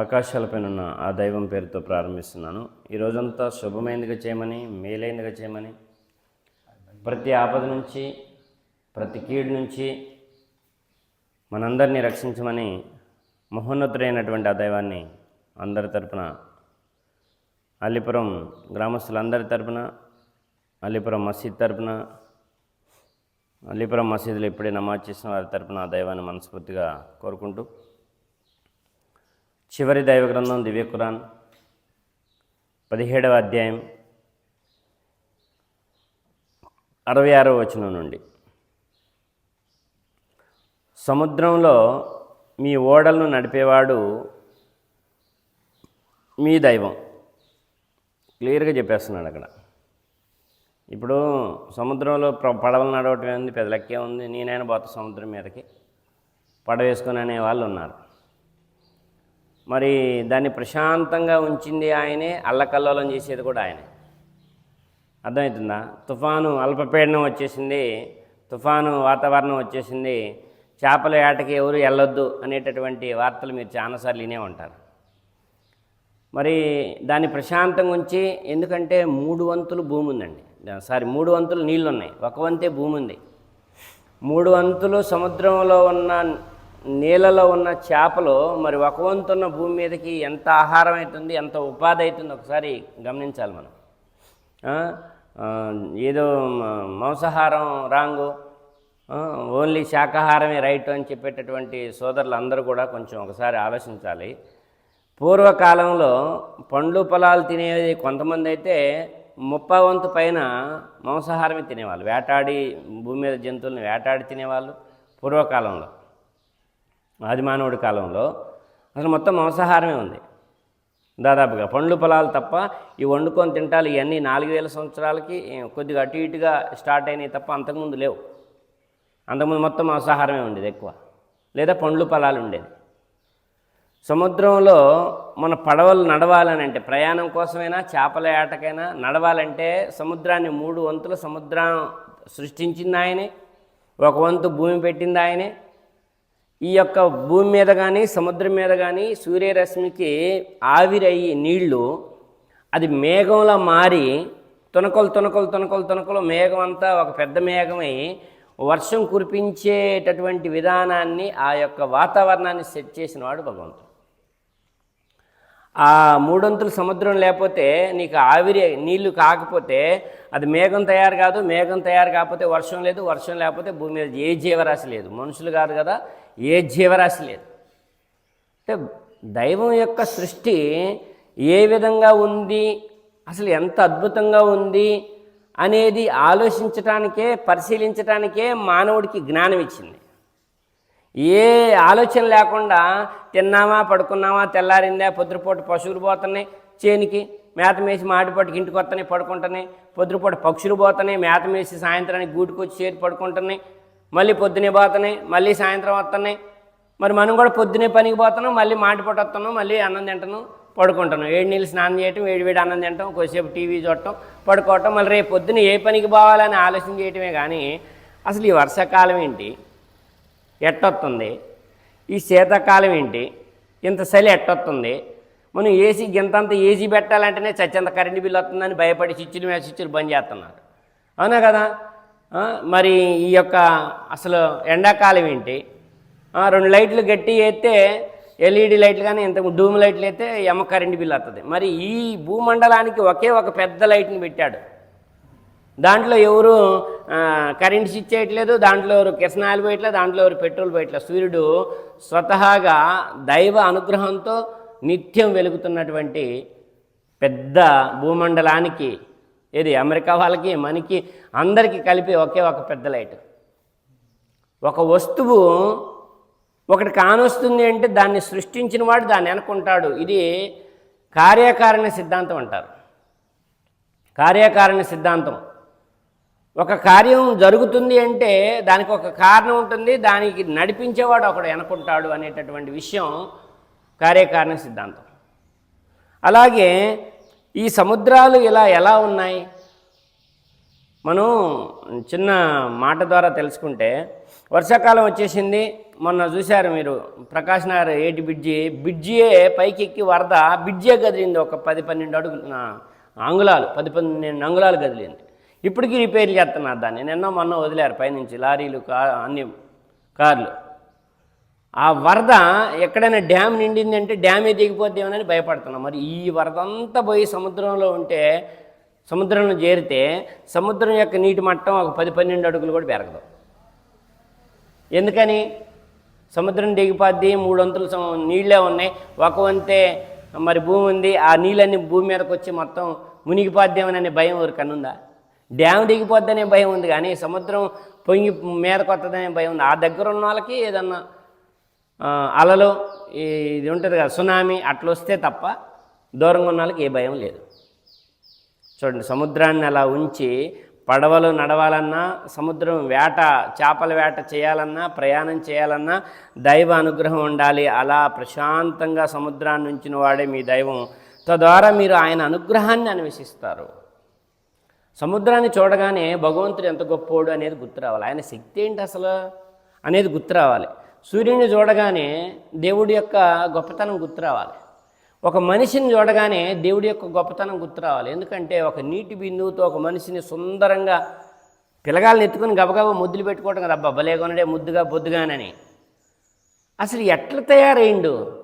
ఆకాశాలపైన ఉన్న ఆ దైవం పేరుతో ప్రారంభిస్తున్నాను. ఈ రోజంతా శుభమైనదిగా చేయమని మేలైనదిగా చేయమని ప్రతి ఆపద నుంచి ప్రతి కీడు నుంచి మనందరినీ రక్షించమని మహోన్నతుడైనటువంటి ఆ దైవాన్ని అందరి తరపున అల్లిపురం గ్రామస్తులందరి తరపున అల్లిపురం మసీద్ తరపున అల్లిపురం మసీదులో ఇప్పుడే నమాజ్ చేసిన వారి తరపున ఆ దైవాన్ని మనస్ఫూర్తిగా కోరుకుంటూ చివరి దైవ గ్రంథం దివ్య ఖురాన్ పదిహేడవ అధ్యాయం అరవై ఆరవ వచనం నుండి. సముద్రంలో మీ ఓడలను నడిపేవాడు మీ దైవం. క్లియర్గా చెప్పేస్తున్నాడు అక్కడ. ఇప్పుడు సముద్రంలో పడవలు నడవటం ఏంది? పెద్దలెక్కే ఉంది. నేనైనా పోతా సముద్రం మీదకి. పడవేసుకుని అనే వాళ్ళు ఉన్నారు. మరి దాన్ని ప్రశాంతంగా ఉంచింది ఆయనే అల్లకల్లోలం చేసేది కూడా ఆయనే. అర్థమవుతుందా? తుఫాను అల్పపీడనం వచ్చేసింది తుఫాను వాతావరణం వచ్చేసింది చేపల ఏటకి ఎవరు వెళ్ళొద్దు అనేటటువంటి వార్తలు మీరు చాలాసార్లు వినే ఉంటారు. మరి దాన్ని ప్రశాంతంగా ఉంచి ఎందుకంటే మూడు వంతులు భూమి ఉందండి. సారీ మూడు వంతులు నీళ్ళు ఉన్నాయి ఒక వంతే భూమి ఉంది. మూడు వంతులు సముద్రంలో ఉన్న నీళ్ళలో ఉన్న చేపలు మరి ఒక వంతు ఉన్న భూమి మీదకి ఎంత ఆహారం అవుతుంది ఎంత ఉపాధి అవుతుంది ఒకసారి గమనించాలి మనం. ఏదో మాంసాహారం రాంగు. ఓన్లీ శాకాహారమే రైట్ అని చెప్పేటటువంటి సోదరులు అందరూ కూడా కొంచెం ఒకసారి ఆలోచించాలి. పూర్వకాలంలో పండ్లు పొలాలు తినేది కొంతమంది అయితే ముప్పై వంతు పైన మాంసాహారమే తినేవాళ్ళు. వేటాడి భూమి మీద జంతువులను వేటాడి తినేవాళ్ళు. పూర్వకాలంలో ఆదిమానవుడి కాలంలో అసలు మొత్తం మాంసాహారమే ఉంది. దాదాపుగా పండ్లు పొలాలు తప్ప ఈ వండుకొని తింటాలు ఇవన్నీ నాలుగు వేల సంవత్సరాలకి కొద్దిగా అటు ఇటుగా స్టార్ట్ అయినాయి తప్ప అంతకుముందు లేవు. అంతకుముందు మొత్తం మాంసాహారమే ఉండేది ఎక్కువ. లేదా పండ్లు పొలాలు ఉండేది. సముద్రంలో మన పడవలు నడవాలని అంటే ప్రయాణం కోసమైనా చేపల ఏటకైనా నడవాలంటే సముద్రాన్ని మూడు వంతుల సముద్రం సృష్టించింది ఆయనే ఒక వంతు భూమి పెట్టింది ఆయనే ఈ యొక్క భూమి మీద కానీ సముద్రం మీద కానీ సూర్యరశ్మికి ఆవిరయ్యి నీళ్ళు అది మేఘంలా మారి తునకలు తునకలు తునకలు తునకలు మేఘం అంతా ఒక పెద్ద మేఘమై వర్షం కురిపించేటటువంటి విధానాన్ని ఆ యొక్క వాతావరణాన్ని సెట్ చేసిన వాడు భగవంతుడు. ఆ మూడొంతుల సముద్రం లేకపోతే నీకు ఆవిరి నీళ్ళు కాకపోతే అది మేఘం తయారు కాదు మేఘం తయారు కాకపోతే వర్షం లేదు వర్షం లేకపోతే భూమి మీద ఏ జీవరాశి లేదు. మనుషులు కాదు కదా ఏ జీవరాశి లేదు. అంటే దైవం యొక్క సృష్టి ఏ విధంగా ఉంది అసలు ఎంత అద్భుతంగా ఉంది అనేది ఆలోచించటానికే పరిశీలించటానికే మానవుడికి జ్ఞానం ఇచ్చింది. ఏ ఆలోచన లేకుండా తిన్నామా పడుకున్నామా తెల్లారిందా పొద్దుపూట పశువులు పోతున్నాయి చేనికి మేత మేసి మాటిపాటికి ఇంటికి వస్తున్నాయి పడుకుంటున్నాయి. పొద్దుపూట పక్షులు పోతున్నాయి మేత మేసి సాయంత్రానికి గూటికి వచ్చి చేరి పడుకుంటున్నాయి. మళ్ళీ పొద్దునే పోతున్నాయి మళ్ళీ సాయంత్రం వస్తున్నాయి. మరి మనం కూడా పొద్దునే పనికి పోతున్నాం మళ్ళీ మాటిపట్టు వస్తున్నాం మళ్ళీ అన్నం తింటాను పడుకుంటాను వేడి నీళ్ళు స్నానం చేయటం వేడి వేడి అన్నం తింటాం కొద్దిసేపు టీవీ చూడటం పడుకోవటం. మళ్ళీ రేపు పొద్దున ఏ పనికి పోవాలని ఆలోచన చేయటమే కానీ అసలు ఈ వర్షాకాలం ఏంటి? ఎట్టొస్తుంది ఈ శీతాకాలం ఏంటి? ఇంత చలి ఎట్టొస్తుంది మనం ఏసీ గింతంత ఏసీ పెట్టాలంటేనే చచ్చేంత కరెంటు బిల్లు వస్తుందని భయపడి స్విచ్లు మీద స్విచ్లు బంద్ చేస్తున్నారు. అవునా కదా? మరి ఈ యొక్క అసలు ఎండాకాలం ఏంటి? రెండు లైట్లు గట్టి వేస్తే ఎల్ఈడి లైట్లు కానీ ఇంత డూమ్ లైట్లు అయితే ఎమ్మ కరెంటు బిల్లు వస్తుంది. మరి ఈ భూమండలానికి ఒకే ఒక పెద్ద లైట్ని పెట్టాడు. దాంట్లో ఎవరు కరెంట్ స్విచ్ చేయట్లేదు దాంట్లో ఎవరు కిరసనాయిల్ పోయట్లేదు దాంట్లో ఎవరు పెట్రోల్ పోయట్లేదు. సూర్యుడు స్వతహాగా దైవ అనుగ్రహంతో నిత్యం వెలుగుతున్నటువంటి పెద్ద భూమండలానికి ఏది అమెరికా వాళ్ళకి మనకి అందరికీ కలిపి ఒకే ఒక పెద్ద లైట్. ఒక వస్తువు ఒకటి కానొస్తుంది అంటే దాన్ని సృష్టించిన వాడు దాన్ని అనుకుంటాడు. ఇది కార్యకారణ సిద్ధాంతం అంటారు. కార్యకారణ సిద్ధాంతం. ఒక కార్యం జరుగుతుంది అంటే దానికి ఒక కారణం ఉంటుంది దానికి నడిపించేవాడు ఒకడు అనుకుంటాడు అనేటటువంటి విషయం కార్యకారణ సిద్ధాంతం. అలాగే ఈ సముద్రాలు ఇలా ఎలా ఉన్నాయి? మనం చిన్న మాట ద్వారా తెలుసుకుంటే వర్షాకాలం వచ్చేసింది మొన్న చూశారు మీరు ప్రకాష్ నగర్ ఏటి బ్రిడ్జి బిడ్జియే పైకి ఎక్కి వరద బ్రిడ్జియే కదిలింది ఒక పది పన్నెండు అడుగులు అంగుళాలు పది పన్నెండు అంగుళాలు కదిలింది. ఇప్పటికీ రిపేర్ చేస్తున్నారు దాన్ని. నిన్న మొన్న వదిలేరు పైనుంచి లారీలు కా అన్ని కార్లు. ఆ వరద ఎక్కడైనా డ్యామ్ నిండిందంటే డ్యామే దిగిపోద్దేమోనని భయపడుతున్నాం. మరి ఈ వరద అంతా పోయి సముద్రంలో ఉంటే సముద్రంలో చేరితే సముద్రం యొక్క నీటి మట్టం ఒక పది పన్నెండు అడుగులు కూడా పెరగదు. ఎందుకని? సముద్రం దిగిపోద్ది మూడు వంతులు సమ- నీళ్ళే ఉన్నాయి. ఒక వంతే మరి భూమి ఉంది. ఆ నీళ్ళన్నీ భూమి మీదకి వచ్చి మొత్తం మునిగిపోద్దేమోననే భయం ఎవరికన్నుందా డ్యామ్ దిగిపోద్దనే భయం ఉంది కానీ సముద్రం పొంగి మీద వస్తుందనే భయం ఉంది. ఆ దగ్గర ఉన్న వాళ్ళకి ఏదన్నా అలలు ఈ ఇది ఉంటుంది కదా సునామీ అట్లా వస్తే తప్ప దూరంగా ఉన్న వాళ్ళకి ఏ భయం లేదు. చూడండి సముద్రాన్ని అలా ఉంచి పడవలు నడవాలన్నా సముద్రం వేట చేపల వేట చేయాలన్నా ప్రయాణం చేయాలన్నా దైవ అనుగ్రహం ఉండాలి. అలా ప్రశాంతంగా సముద్రాన్ని ఉంచిన వాడే మీ దైవం. తద్వారా మీరు ఆయన అనుగ్రహాన్ని అన్వేషిస్తారు. సముద్రాన్ని చూడగానే భగవంతుడు ఎంత గొప్పోడు అనేది గుర్తురావాలి ఆయన శక్తి ఏంటి అసలు అనేది గుర్తురావాలి సూర్యుడిని సూర్యుని చూడగానే దేవుడి యొక్క గొప్పతనం గుర్తు రావాలి. ఒక మనిషిని చూడగానే దేవుడి యొక్క గొప్పతనం గుర్తురావాలి ఎందుకంటే ఒక నీటి బిందువుతో ఒక మనిషిని సుందరంగా పిలగాలను ఎత్తుకుని గబగబా ముద్దులు పెట్టుకోవడం కదా అబ్బా భలేకొనడే ముద్దుగా బొద్దుగానని. అసలు ఎట్లా తయారైండు?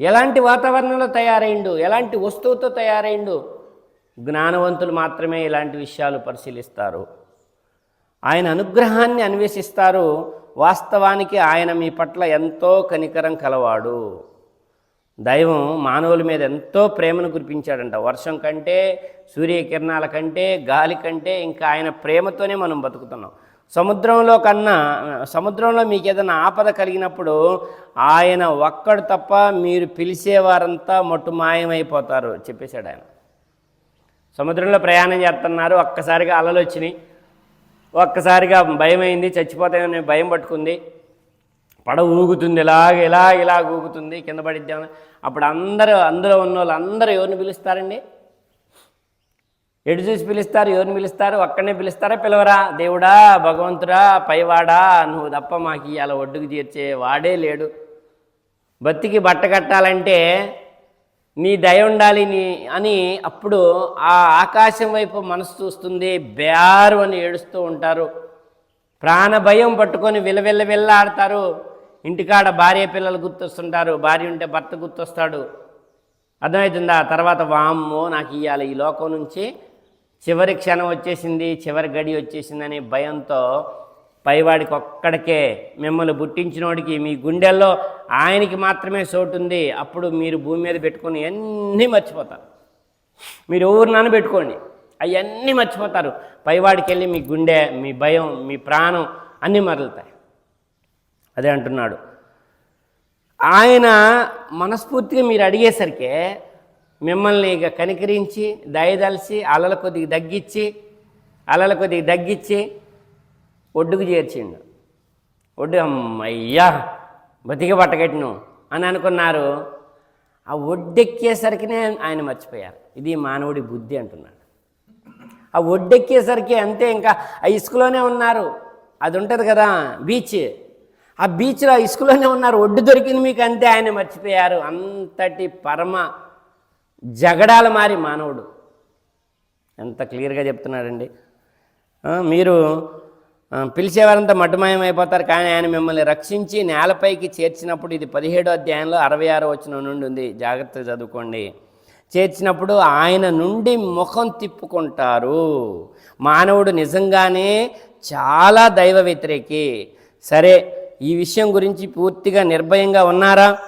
ఎలాంటి వాతావరణంలో తయారైండు? ఎలాంటి వస్తువుతో తయారైండు? జ్ఞానవంతులు మాత్రమే ఇలాంటి విషయాలు పరిశీలిస్తారు. ఆయన అనుగ్రహాన్ని అన్వేషిస్తారు. వాస్తవానికి ఆయన మీ పట్ల ఎంతో కనికరం కలవాడు. దైవం మానవుల మీద ఎంతో ప్రేమను కురిపించాడంట. వర్షం కంటే సూర్యకిరణాల కంటే గాలి కంటే ఇంకా ఆయన ప్రేమతోనే మనం బతుకుతున్నాం. సముద్రంలో కన్నా సముద్రంలో మీకు ఏదైనా ఆపద కలిగినప్పుడు ఆయన ఒక్కడు తప్ప మీరు పిలిచేవారంతా మట్టు మాయమైపోతారు చెప్పేశాడు ఆయన. సముద్రంలో ప్రయాణం చేస్తున్నారు. ఒక్కసారిగా అలలు వచ్చినాయి. ఒక్కసారిగా భయమైంది చచ్చిపోతామని భయం పట్టుకుంది. పడవ ఊగుతుంది ఇలాగ ఇలా ఇలా ఊగుతుంది కింద పడిద్దామని అప్పుడు అందరూ అందులో ఉన్న వాళ్ళు అందరూ ఎవరిని పిలుస్తారండి? ఎటు చూసి పిలుస్తారు? ఎవరిని పిలుస్తారు? ఒక్కడనే పిలుస్తారా? పిలవరా? దేవుడా భగవంతుడా పైవాడా? నువ్వు తప్ప మాకు ఇవాళ ఒడ్డుకు తీర్చే వాడే లేడు. బతికి బట్ట కట్టాలంటే నీ దయ ఉండాలి నీ అని అప్పుడు ఆ ఆకాశం వైపు మనసు చూస్తుంది బేరు అని ఏడుస్తూ ఉంటారు. ప్రాణ భయం పట్టుకొని విలవిల్ల వెళ్ళాడతారు ఇంటికాడ భార్య పిల్లలు గుర్తొస్తుంటారు. భార్య ఉంటే భర్త గుర్తొస్తాడు. అర్థమవుతుందా? తర్వాత వామ్మో నాకు ఇవ్వాలి ఈ లోకం నుంచి. చివరి క్షణం వచ్చేసింది చివరి గడి వచ్చేసిందని భయంతో పైవాడికి ఒక్కడికే మిమ్మల్ని పుట్టించినోడికి మీ గుండెల్లో ఆయనకి మాత్రమే చోటు ఉంది అప్పుడు మీరు భూమి మీద పెట్టుకొని అన్నీ మర్చిపోతారు. మీరు ఊరినాన్ని పెట్టుకోండి. అవన్నీ మర్చిపోతారు. పైవాడికి వెళ్ళి మీ గుండె మీ భయం మీ ప్రాణం అన్నీ మరలుతాయి. అదే అంటున్నాడు. ఆయన మనస్ఫూర్తిగా మీరు అడిగేసరికి మిమ్మల్ని ఇక కనికరించి దయదలిచి అలల కొద్దిగా దగ్గిచ్చి అలల కొద్దిగా దగ్గిచ్చి ఒడ్డుకు చేర్చిండు. ఒడ్డు అమ్మయ్యా బతికి పట్టగట్టిను అని అనుకున్నారు. ఆ ఒడ్డెక్కేసరికినే ఆయన మర్చిపోయారు. ఇది మానవుడి బుద్ధి అంటున్నాడు. ఆ ఒడ్డెక్కేసరికి అంతే ఇంకా ఆ ఇసుకలోనే ఉన్నారు. అది ఉంటుంది కదా బీచ్. ఆ బీచ్లో ఆ ఇసుకలోనే ఉన్నారు. ఒడ్డు దొరికింది మీకు అంతే ఆయన మర్చిపోయారు. అంతటి పరమ జగడాల మారి మానవుడు. ఎంత క్లియర్గా చెప్తున్నాడండి. మీరు పిలిచేవారంతా మటుమాయం అయిపోతారు. కానీ ఆయన మిమ్మల్ని రక్షించి నేలపైకి చేర్చినప్పుడు ఇది పదిహేడో అధ్యాయంలో అరవై ఆరో వచ్చిన నుండి ఉంది. జాగ్రత్తగా చదువుకోండి. చేర్చినప్పుడు ఆయన నుండి ముఖం తిప్పుకుంటారు. మానవుడు నిజంగానే చాలా దైవ వ్యతిరేకి. సరే ఈ విషయం గురించి పూర్తిగా నిర్భయంగా ఉన్నారా?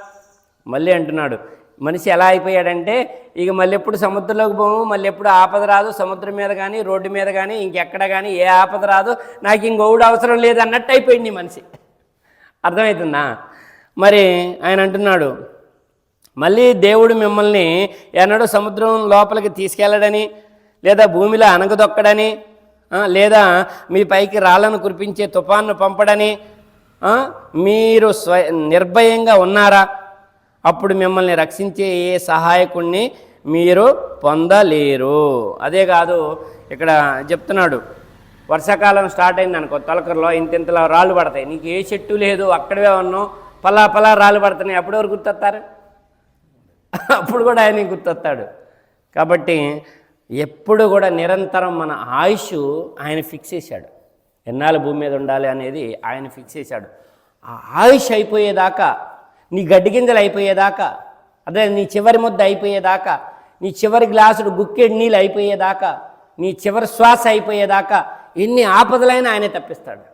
మళ్ళీ అంటున్నాడు మనిషి ఎలా అయిపోయాడంటే ఇక మళ్ళీ ఎప్పుడు సముద్రంలోకి పోము మళ్ళీ ఎప్పుడు ఆపద రాదు సముద్రం మీద కానీ రోడ్డు మీద కానీ ఇంకెక్కడ కానీ ఏ ఆపద రాదు నాకు ఇంకొకడు అవసరం లేదు అన్నట్టు అయిపోయింది మనిషి. అర్థమవుతుందా మరి ఆయన అంటున్నాడు మళ్ళీ దేవుడు మిమ్మల్ని ఎన్నడూ సముద్రం లోపలికి తీసుకెళ్ళడని లేదా భూమిలో అనగదొక్కడని లేదా మీ పైకి రాళ్ళను కురిపించే తుఫాన్ను పంపడని మీరు స్వ నిర్భయంగా ఉన్నారా? అప్పుడు మిమ్మల్ని రక్షించే ఏ సహాయకుణ్ణి మీరు పొందలేరు. అదే కాదు ఇక్కడ చెప్తున్నాడు వర్షాకాలం స్టార్ట్ అయింది అనుకో తొలకరలో ఇంత ఇంతలా రాళ్ళు పడతాయి. నీకు ఏ చెట్టు లేదు అక్కడే ఉన్నావు. పలా పలా రాళ్ళు పడుతున్నాయి. అప్పుడు ఎవరు గుర్తొస్తారు? అప్పుడు కూడా ఆయన గుర్తొస్తాడు. కాబట్టి ఎప్పుడు కూడా నిరంతరం మన ఆయుష్ ఆయన ఫిక్స్ చేశాడు. ఎన్నాళ్ళు భూమి మీద ఉండాలి అనేది ఆయన ఫిక్స్ చేశాడు. ఆ ఆయుష్ అయిపోయేదాకా నీ గడ్డి గింజలు అయిపోయేదాకా అదే నీ చివరి ముద్ద అయిపోయేదాకా నీ చివరి గ్లాసుడు గుక్కెడి నీళ్ళు అయిపోయేదాకా నీ చివరి శ్వాస అయిపోయేదాకా ఎన్ని ఆపదలైనా ఆయనే తప్పిస్తాడు.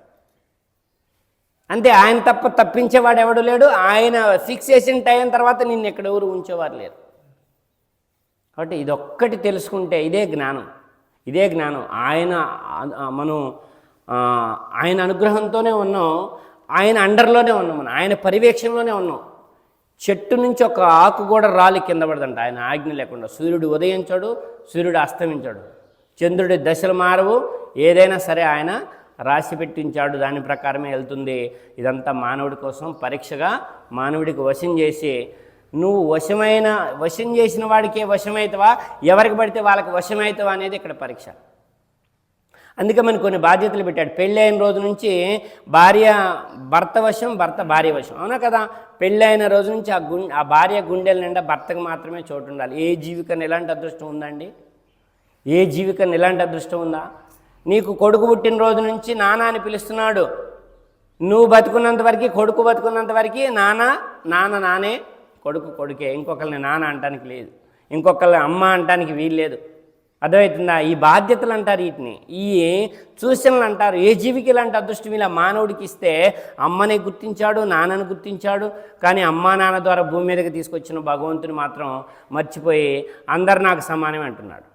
అంతే ఆయన తప్ప తప్పించేవాడు ఎవడు లేడు. ఆయన ఫిక్స్ చేసిన టైం తర్వాత నిన్ను ఎక్కడెవరు ఉంచేవారు లేరు. కాబట్టి ఇదొక్కటి తెలుసుకుంటే ఇదే జ్ఞానం. ఇదే జ్ఞానం. ఆయన మనం ఆయన అనుగ్రహంతోనే ఉన్నాం. ఆయన అండర్లోనే ఉన్నాం మనం ఆయన పర్యవేక్షణలోనే ఉన్నాం. చెట్టు నుంచి ఒక ఆకు కూడా రాలి కింద పడదంట. ఆయన ఆజ్ఞ లేకుండా. సూర్యుడు ఉదయించాడు సూర్యుడు అస్తమించాడు. చంద్రుడి దశలు మారవు. ఏదైనా సరే ఆయన రాసి పెట్టించాడు. దాని ప్రకారమే వెళ్తుంది. ఇదంతా మానవుడి కోసం పరీక్షగా మానవుడికి వశం చేసి నువ్వు వశమైన వశం చేసిన వాడికే వశమవుతావా? ఎవరికి పడితే వాళ్ళకి వశమవుతావా అనేది ఇక్కడ పరీక్ష. అందుకే మనకు కొన్ని బాధ్యతలు పెట్టాడు. పెళ్ళైన రోజు నుంచి భార్య భర్త వశం భర్త భార్య వశం. అవునా కదా? పెళ్ళైన రోజు నుంచి ఆ గుండె ఆ భార్య గుండెల నిండా భర్తకు మాత్రమే చోటు ఉండాలి. ఏ జీవికని ఎలాంటి అదృష్టం ఉందండి? ఏ జీవికని ఎలాంటి అదృష్టం ఉందా? నీకు కొడుకు పుట్టిన రోజు నుంచి నాన్న అని పిలుస్తున్నాడు. నువ్వు బతుకున్నంత వరకు కొడుకు బతుకున్నంత వరకు నాన్న నాన్న నానే కొడుకు కొడుకే. ఇంకొకరిని నాన్న అంటానికి లేదు. ఇంకొకరిని అమ్మ అంటానికి వీలు లేదు అర్థమవుతుందా? ఈ బాధ్యతలు అంటారు వీటిని. ఈ సూచనలు అంటారు. ఏ జీవికి ఇలాంటి అదృష్టం ఇలా మానవుడికి ఇస్తే అమ్మని గుర్తించాడు నాన్నని గుర్తించాడు కానీ అమ్మా నాన్న ద్వారా భూమి మీదకి తీసుకొచ్చిన భగవంతుని మాత్రం మర్చిపోయి అందరు నాకు సమానమే అంటున్నాడు.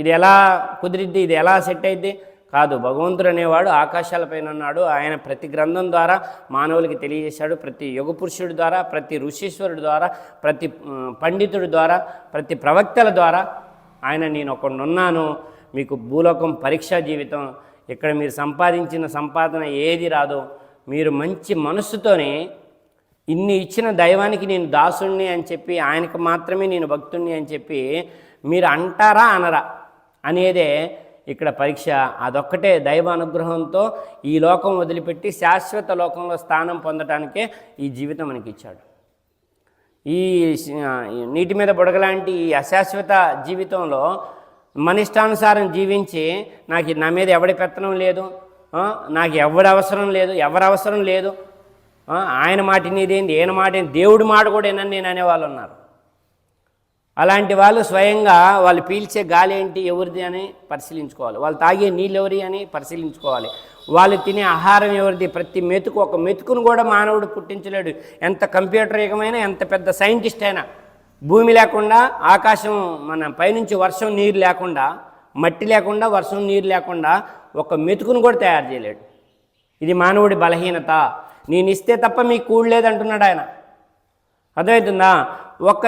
ఇది ఎలా కుదిరిద్ది? ఇది ఎలా సెట్ అయింది కాదు భగవంతుడు అనేవాడు ఆకాశాలపైన ఉన్నాడు. ఆయన ప్రతి గ్రంథం ద్వారా మానవులకి తెలియజేశాడు. ప్రతి యుగ పురుషుడి ద్వారా ప్రతి ఋషీశ్వరుడి ద్వారా ప్రతి పండితుడి ద్వారా ప్రతి ప్రవక్తల ద్వారా ఆయన నేను ఒకడున్నాను మీకు భూలోకం పరీక్షా జీవితం ఇక్కడ మీరు సంపాదించిన సంపాదన ఏది రాదో మీరు మంచి మనస్సుతోనే ఇన్ని ఇచ్చిన దైవానికి నేను దాసుణ్ణి అని చెప్పి ఆయనకు మాత్రమే నేను భక్తుణ్ణి అని చెప్పి మీరు అంటారా అనరా? అనేదే ఇక్కడ పరీక్ష. అదొక్కటే దైవ అనుగ్రహంతో ఈ లోకం వదిలిపెట్టి శాశ్వత లోకంలో స్థానం పొందటానికే ఈ జీవితం మనకి ఇచ్చాడు ఈ నీటి మీద బుడగలాంటి ఈ అశాశ్వత జీవితంలో మన ఇష్టానుసారం జీవించి నాకు నా మీద ఎవడి పెత్తనం లేదు నాకు ఎవడి అవసరం లేదు ఎవరి అవసరం లేదు ఆయన మాట నీదేంది ఈయన మాట ఏంది దేవుడి మాట కూడా ఏనని నేను అనేవాళ్ళు ఉన్నారు అలాంటి వాళ్ళు స్వయంగా వాళ్ళు పీల్చే గాలి ఏంటి ఎవరిది అని పరిశీలించుకోవాలి. వాళ్ళు తాగే నీళ్ళు ఎవరి అని పరిశీలించుకోవాలి. వాళ్ళు తినే ఆహారం ఎవరిది ప్రతి మెతుకు ఒక మెతుకును కూడా మానవుడు పుట్టించలేడు. ఎంత కంప్యూటర్ యుగమైనా ఎంత పెద్ద సైంటిస్ట్ అయినా. భూమి లేకుండా ఆకాశం మన పైనుంచి వర్షం నీరు లేకుండా మట్టి లేకుండా వర్షం నీరు లేకుండా ఒక మెతుకును కూడా తయారు చేయలేడు. ఇది మానవుడి బలహీనత. నేను ఇస్తే తప్ప మీకు కూడలేదంటున్నాడు ఆయన. అర్థమవుతుందా? ఒక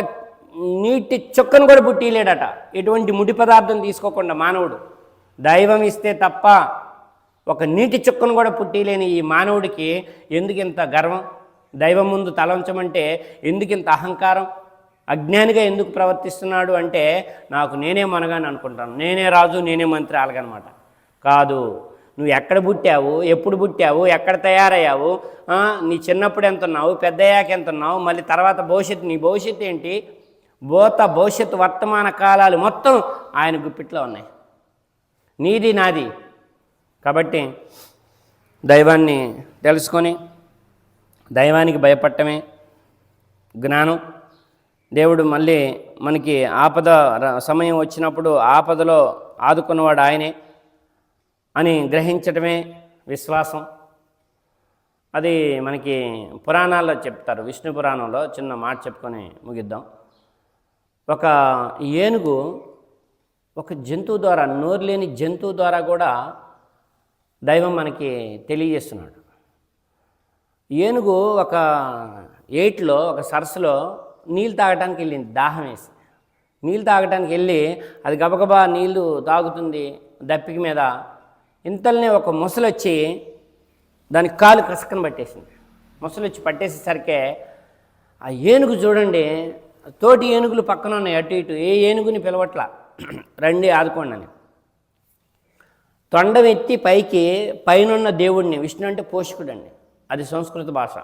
నీటి చుక్కను కూడా పుట్టిలేడట ఎటువంటి ముడి పదార్థం తీసుకోకుండా మానవుడు. దైవం ఇస్తే తప్ప ఒక నీటి చుక్కను కూడా పుట్టిలేని ఈ మానవుడికి ఎందుకు ఇంత గర్వం? దైవం ముందు తలంచమంటే ఎందుకు ఇంత అహంకారం? అజ్ఞానిగా ఎందుకు ప్రవర్తిస్తున్నాడు అంటే నాకు నేనే మనగాని అనుకుంటాను. నేనే రాజు నేనే మంత్రి అలాగనమాట కాదు నువ్వు ఎక్కడ పుట్టావు? ఎప్పుడు పుట్టావు? ఎక్కడ తయారయ్యావు? నీ చిన్నప్పుడు ఎంత ఉన్నావు పెద్దయ్యాక ఎంత ఉన్నావు మళ్ళీ తర్వాత భవిష్యత్తు నీ భవిష్యత్తు ఏంటి? భూత భవిష్యత్తు వర్తమాన కాలాలు మొత్తం ఆయన గుప్పిట్లో ఉన్నాయి. నీది నాది. కాబట్టి దైవాన్ని తెలుసుకొని దైవానికి భయపడటమే జ్ఞానం. దేవుడు మళ్ళీ మనకి ఆపద ర- సమయం వచ్చినప్పుడు ఆపదలో ఆదుకున్నవాడు ఆయనే అని గ్రహించటమే విశ్వాసం. అది మనకి పురాణాల్లో చెప్తారు. విష్ణు పురాణంలో చిన్న మాట చెప్పుకొని ముగిద్దాం. ఒక ఏనుగు ఒక జంతువు ద్వారా నోరు లేని జంతువు ద్వారా కూడా దైవం మనకి తెలియజేస్తున్నాడు. ఏనుగు ఒక ఎయిట్లో ఒక సరస్సులో నీళ్ళు తాగటానికి వెళ్ళింది దాహం వేసి. నీళ్ళు తాగటానికి వెళ్ళి అది గబగబా నీళ్ళు తాగుతుంది దప్పిక మీద. ఇంతలోనే ఒక ముసలు వచ్చి దానికి కాలు కసకన పట్టేసింది. ముసలు వచ్చి పట్టేసేసరికి ఆ ఏనుగు చూడండి తోటి ఏనుగులు పక్కన ఉన్నాయి అటు ఇటు. ఏ ఏనుగుని పిలవట్లా? రండి ఆదుకోండి అని. తొండం ఎత్తి పైకి పైనున్న దేవుడిని విష్ణు అంటే పోషకుడండి అది సంస్కృత భాష.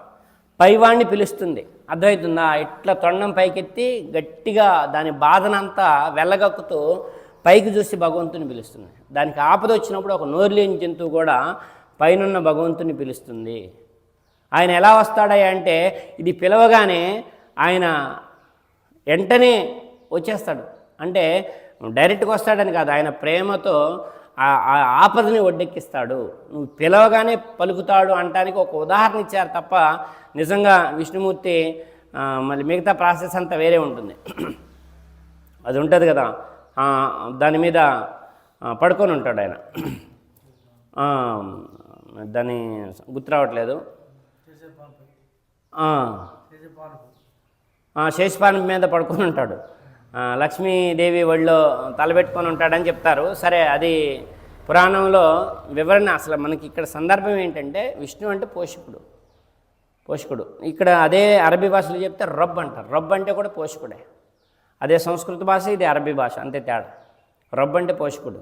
పైవాణ్ణి పిలుస్తుంది. అర్థమవుతుందా? ఇట్లా తొండం పైకెత్తి గట్టిగా దాని బాధనంతా వెళ్ళగక్కుతూ పైకి చూసి భగవంతుని పిలుస్తుంది. దానికి ఆపద వచ్చినప్పుడు ఒక నోరులేని జంతువు కూడా పైనున్న భగవంతుని పిలుస్తుంది. ఆయన ఎలా వస్తాడా అంటే ఇది పిలవగానే ఆయన వెంటనే వచ్చేస్తాడు. అంటే డైరెక్ట్గా వస్తాడని కాదు ఆయన ప్రేమతో ఆ- ఆపదని ఒడ్డెక్కిస్తాడు. నువ్వు పిలవగానే పలుకుతాడు అంటానికి ఒక ఉదాహరణ ఇచ్చారు తప్ప నిజంగా విష్ణుమూర్తి మళ్ళీ మిగతా ప్రాసెస్ అంతా వేరే ఉంటుంది. అది ఉంటుంది కదా. దాని మీద పడుకొని ఉంటాడు ఆయన. దాన్ని గుర్తు రావట్లేదు. శేషపానం మీద పడుకొని ఉంటాడు. లక్ష్మీదేవి ఒళ్ళో తలబెట్టుకొని ఉంటాడని చెప్తారు. సరే అది పురాణంలో వివరణ అసలు మనకి ఇక్కడ సందర్భం ఏంటంటే విష్ణు అంటే పోషకుడు. పోషకుడు. ఇక్కడ అదే అరబీ భాషలో చెప్తే రబ్ అంటారు రబ్ అంటే కూడా పోషకుడే. అదే సంస్కృత భాష ఇది అరబీ భాష అంతే తేడా. రబ్ అంటే పోషకుడు.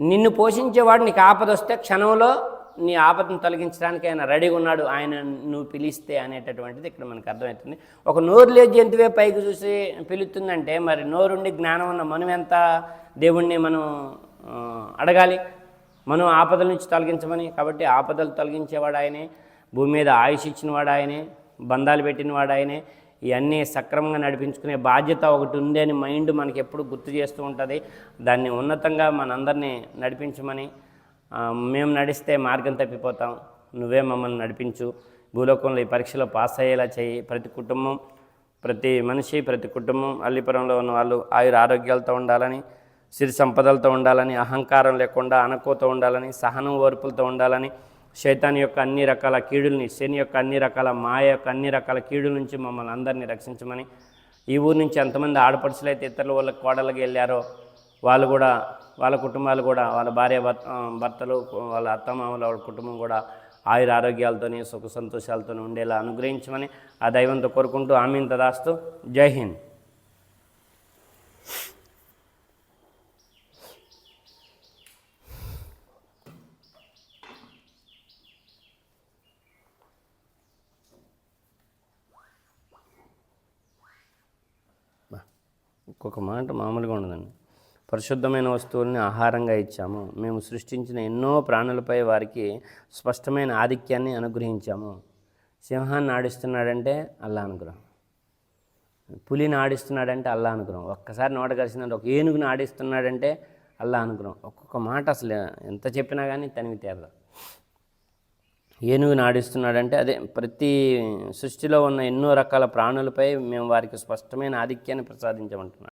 నిన్ను పోషించేవాడు నీకు ఆపద వస్తే క్షణంలో నీ ఆపదను తొలగించడానికి ఆయన రెడీగా ఉన్నాడు ఆయన నువ్వు పిలిస్తే అనేటటువంటిది ఇక్కడ మనకు అర్థమవుతుంది. ఒక నోరు లేని జంతువే పైకి చూసి పిలుస్తుందంటే మరి నోరుండి జ్ఞానం ఉన్న మనం ఎంత దేవుణ్ణి మనం అడగాలి? మనం ఆపదల నుంచి తొలగించమని కాబట్టి ఆపదలు తొలగించేవాడు ఆయనే భూమి మీద ఆయుష్ ఇచ్చినవాడు ఆయనే బంధాలు పెట్టినవాడు ఆయనే ఇవన్నీ సక్రమంగా నడిపించుకునే బాధ్యత ఒకటి ఉంది అని మైండ్ మనకి ఎప్పుడు గుర్తు చేస్తూ ఉంటుంది. దాన్ని ఉన్నతంగా మనందరినీ నడిపించమని మేము నడిస్తే మార్గం తప్పిపోతాం. నువ్వే మమ్మల్ని నడిపించు. భూలోకంలో ఈ పరీక్షలో పాస్ అయ్యేలా చేయి. ప్రతి కుటుంబం ప్రతి మనిషి ప్రతి కుటుంబం అల్లిపురంలో ఉన్న వాళ్ళు ఆయుర ఆరోగ్యాలతో ఉండాలని సిరి సంపదలతో ఉండాలని అహంకారం లేకుండా అనకోతో ఉండాలని సహనం ఓర్పులతో ఉండాలని శైతాన్ యొక్క అన్ని రకాల కీడుల్ని శని యొక్క అన్ని రకాల మాయ యొక్క అన్ని రకాల కీడుల నుంచి మమ్మల్ని అందరినీ రక్షించమని ఈ ఊరు నుంచి ఎంతమంది ఆడపడుచులైతే ఇతరుల వాళ్ళ కోడలకి వెళ్ళారో వాళ్ళు కూడా వాళ్ళ కుటుంబాలు కూడా వాళ్ళ భార్య భర్త భర్తలు వాళ్ళ అత్తమామల వాళ్ళ కుటుంబం కూడా ఆయుర ఆరోగ్యాలతోని సుఖ సంతోషాలతోని ఉండేలా అనుగ్రహించమని ఆ దైవంతో కోరుకుంటూ ఆమె తదాస్తు. జై హింద్. ఇంకొక మాట మామూలుగా ఉండదండి. పరిశుద్ధమైన వస్తువుల్ని ఆహారంగా ఇచ్చాము. మేము సృష్టించిన ఎన్నో ప్రాణులపై వారికి స్పష్టమైన ఆధిక్యాన్ని అనుగ్రహించాము. సింహాన్ని ఆడిస్తున్నాడంటే అల్లా అనుగ్రహం. పులిని ఆడిస్తున్నాడంటే అల్లా అనుగ్రహం. ఒక్కసారి నోట కలిసిన ఒక ఏనుగుని ఆడిస్తున్నాడంటే అల్లా అనుగ్రహం. ఒక్కొక్క మాట అసలు ఎంత చెప్పినా కానీ తనివి తేరదు. ఏనుగుని ఆడిస్తున్నాడంటే అదే ప్రతి సృష్టిలో ఉన్న ఎన్నో రకాల ప్రాణులపై మేము వారికి స్పష్టమైన ఆధిక్యాన్ని ప్రసాదించమంటున్నాం.